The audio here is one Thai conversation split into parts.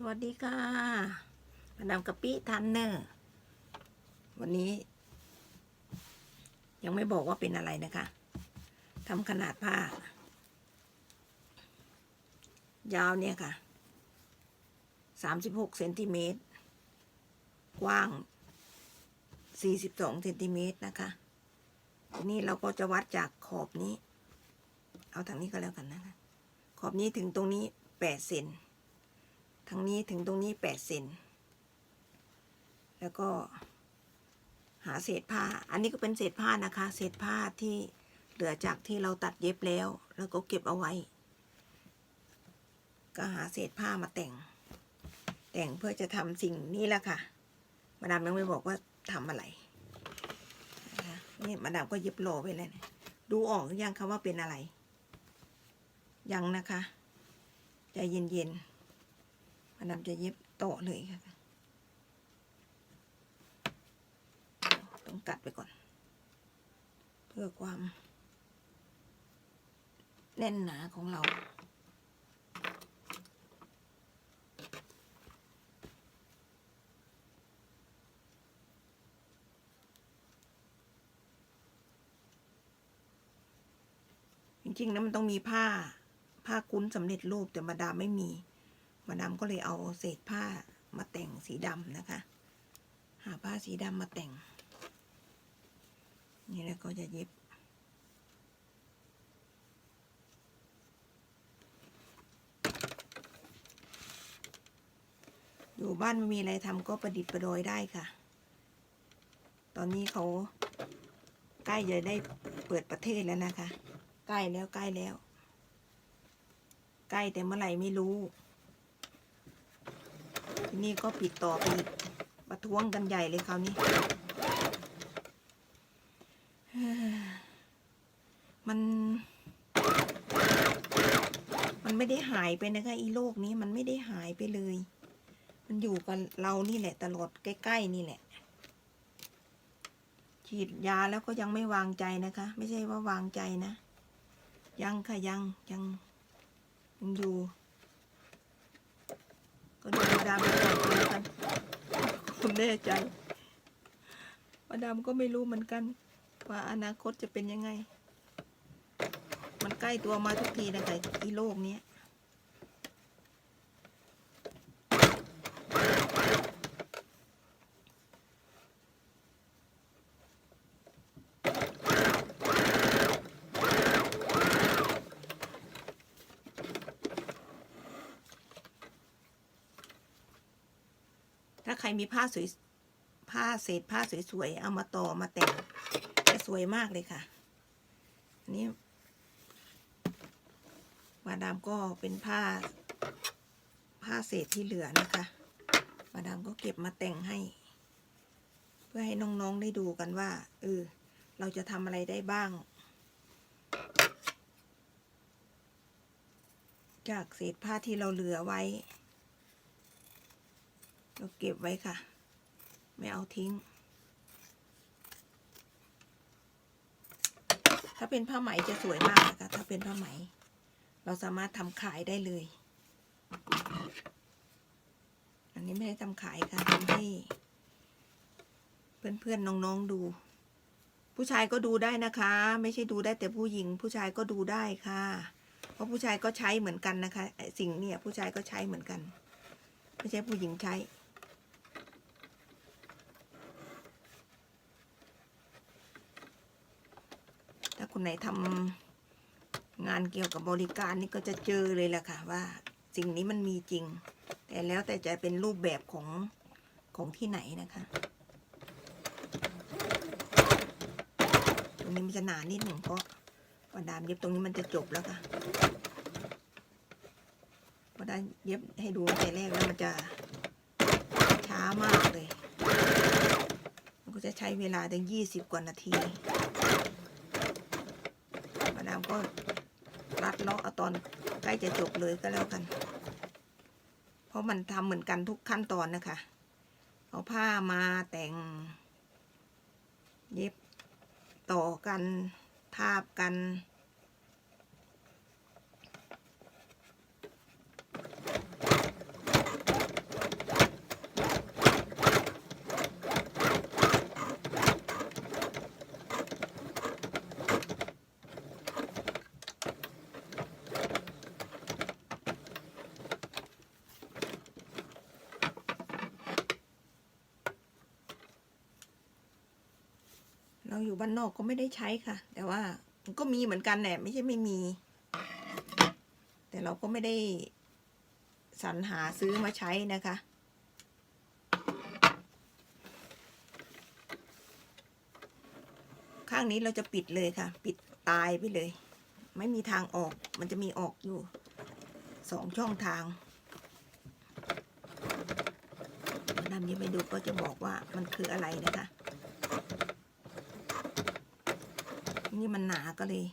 สวัสดีค่ะมาดามกะปิทันเนอร์ วันนี้ ยังไม่บอกว่าเป็นอะไรนะคะทำขนาดผ้า ยาวเนี่ยค่ะสามสิบหกเซนติเมตร กว้างสี่สิบสองเซนติเมตรนะคะ ทีนี้เราก็จะวัดจากขอบนี้ เอาทางนี้ก็แล้วกันนะคะ ขอบนี้ถึงตรงนี้แปดเซน ทางนี้ถึงตรงนี้แปดเซนแล้วก็หาเศษผ้า อันนี้ก็เป็นเศษผ้านะคะ เศษผ้าที่เหลือจากที่เราตัดเย็บแล้ว แล้วก็เก็บเอาไว้ ก็หาเศษผ้ามาแต่ง แต่งเพื่อจะทำสิ่งนี้แหละค่ะ มาดามยังไม่บอกว่าทำอะไรนี่มาดามก็เย็บโลไปเลยนะดูออกหรือยังคะว่าเป็นอะไร ยังนะคะ ใจเย็นๆ มาดามจะเย็บโตะเลยค่ะ ต้องกัดไปก่อน เพื่อความ แน่นหนาของเราจริงๆแล้วมันต้องมีผ้าผ้ากุ้นสำเร็จรูปแต่มาดามไม่มี มาดามก็เลยเอาเศษผ้ามาแต่งสีดำนะคะ หาผ้าสีดำมาแต่ง นี่แล้วก็จะเย็บ อยู่บ้านไม่มีอะไรทำก็ประดิษฐ์ประดอยได้ค่ะ ตอนนี้เขาใกล้จะได้เปิดประเทศแล้วนะคะ ใกล้แล้วใกล้แล้ว ใกล้แต่เมื่อไหร่ไม่รู้ นี้ก็ปิดต่อไปอีกประท้วงกันใหญ่เลยคราวนี้ มัน มันไม่ได้หายไปนะคะอีโรคนี้มันไม่ได้หายไปเลย มันอยู่กับเรานี่แหละ ตลอดใกล้ ๆ นี่แหละ ฉีดยาแล้วก็ยังไม่วางใจนะคะ ไม่ใช่ว่าวางใจนะ ยังค่ะยังยังยังอยู่ก็ดูมาดามไปก่อนก็แล้วกันผม แน่ใจมาดามก็ไม่รู้เหมือนกัน ว่าอนาคตจะเป็นยังไง มันใกล้ตัวมาทุกทีนะคะอีโลกเนี้ย ถ้าใครมีผ้าสวยผ้าเศษผ้าสวยๆ เอามาต่อมาแต่งจะสวยมากเลยค่ะ อันนี้ มาดามก็เป็นผ้า ผ้าเศษที่เหลือนะคะ มาดามก็เก็บมาแต่งให้ เพื่อให้น้องๆได้ดูกันว่า เออ เราจะทำอะไรได้บ้าง จากเศษผ้าที่เราเหลือไว้ เราเก็บไว้ค่ะ ไม่เอาทิ้ง ถ้าเป็นผ้าไหมจะสวยมากนะคะถ้าเป็นผ้าไหม เราสามารถทำขายได้เลย อันนี้ไม่ได้ทำขายค่ะทำให้เพื่อนๆน้องๆดู ผู้ชายก็ดูได้นะคะ ไม่ใช่ดูได้แต่ผู้หญิง ผู้ชายก็ดูได้ค่ะ เพราะผู้ชายก็ใช้เหมือนกันนะคะ สิ่งเนี่ยผู้ชายก็ใช้เหมือนกัน ไม่ใช่ผู้หญิงใช้ คนไหนทำงานเกี่ยวกับบริการนี่ก็จะเจอเลยแหละค่ะว่าสิ่งนี้มันมีจริง แต่แล้วแต่จะเป็นรูปแบบของของที่ไหนนะคะ ตรงนี้มันจะหนานิดหนึ่งเพราะว่าดามเย็บตรงนี้มันจะจบแล้วค่ะพอได้เย็บให้ดูแต่แรกแล้วมันจะช้ามากเลย มันก็จะใช้เวลาถึงยี่สิบกว่านาที ก็รัดเลาะเอาตอนใกล้จะจบเลยก็แล้วกัน เพราะมันทำเหมือนกันทุกขั้นตอนนะคะ เอาผ้ามาแต่ง เย็บต่อกันทาบกัน ราอยู่บ้านนอกก็ไม่ได้ใช้ค่ะ แต่ว่ามันก็มีเหมือนกันแหละไม่ใช่ไม่มี แต่เราก็ไม่ได้สรรหาซื้อมาใช้นะคะข้างนี้เราจะปิดเลยค่ะ ปิดตายไปเลย ไม่มีทางออกมันจะมีออกอยู่สองช่องทางดำยังไปดูก็จะบอกว่ามันคืออะไรนะคะ นี่มันหนาก็เลย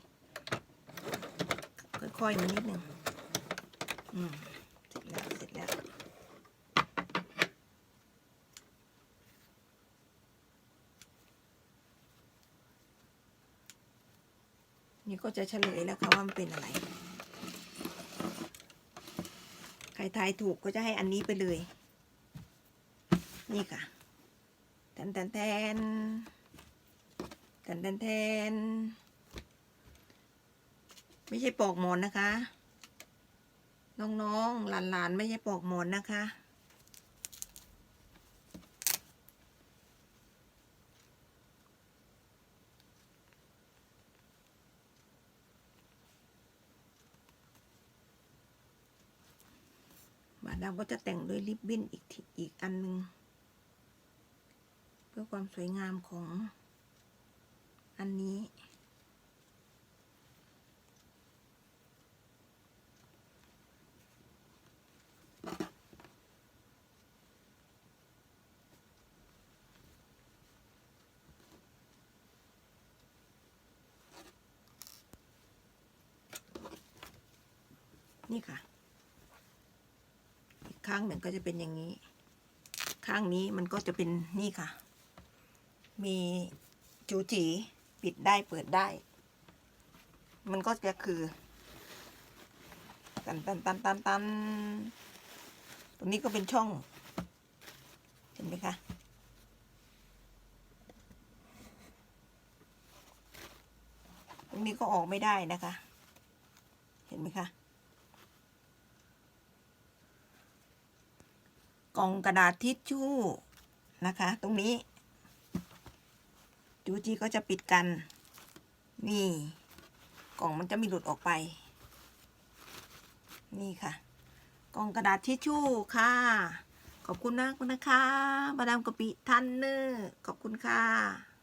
ค่อยๆมานิดหนึ่งอืมเสร็จแล้วเสร็จแล้วนี่ก็จะเฉลยแล้วค่ะว่ามันเป็นอะไร ใครทายถูกก็จะให้อันนี้ไปเลย นี่ค่ะ แทนแทนแทน แทนแทนแทนไม่ใช่ปอกหมอนนะคะ น้องๆหลานๆไม่ใช่ปอกหมอนนะคะ บาดำก็จะแต่งด้วยริบบิ้นอีกอีกอันหนึ่งเพื่อความสวยงามของ อันนี้ นี่ค่ะ อีกข้างหนึ่งก็จะเป็นอย่างนี้ ข้างนี้มันก็จะเป็นนี่ค่ะ มีจูจี ปิดได้เปิดได้ มันก็จะคือ ตันตันตันตันตันตรงนี้ก็เป็นช่อง เห็นไหมคะตรงนี้ก็ออกไม่ได้นะคะ เห็นไหมคะกล่องกระดาษทิชชู่นะคะ ตรงนี้ จูจีก็จะปิดกัน นี่ กล่องมันจะมีหลุดออกไป นี่ค่ะ กล่องกระดาษทิชชู่ค่ะ ขอบคุณมากนะคะมาดามกะปิทันเนอร์ขอบคุณค่ะ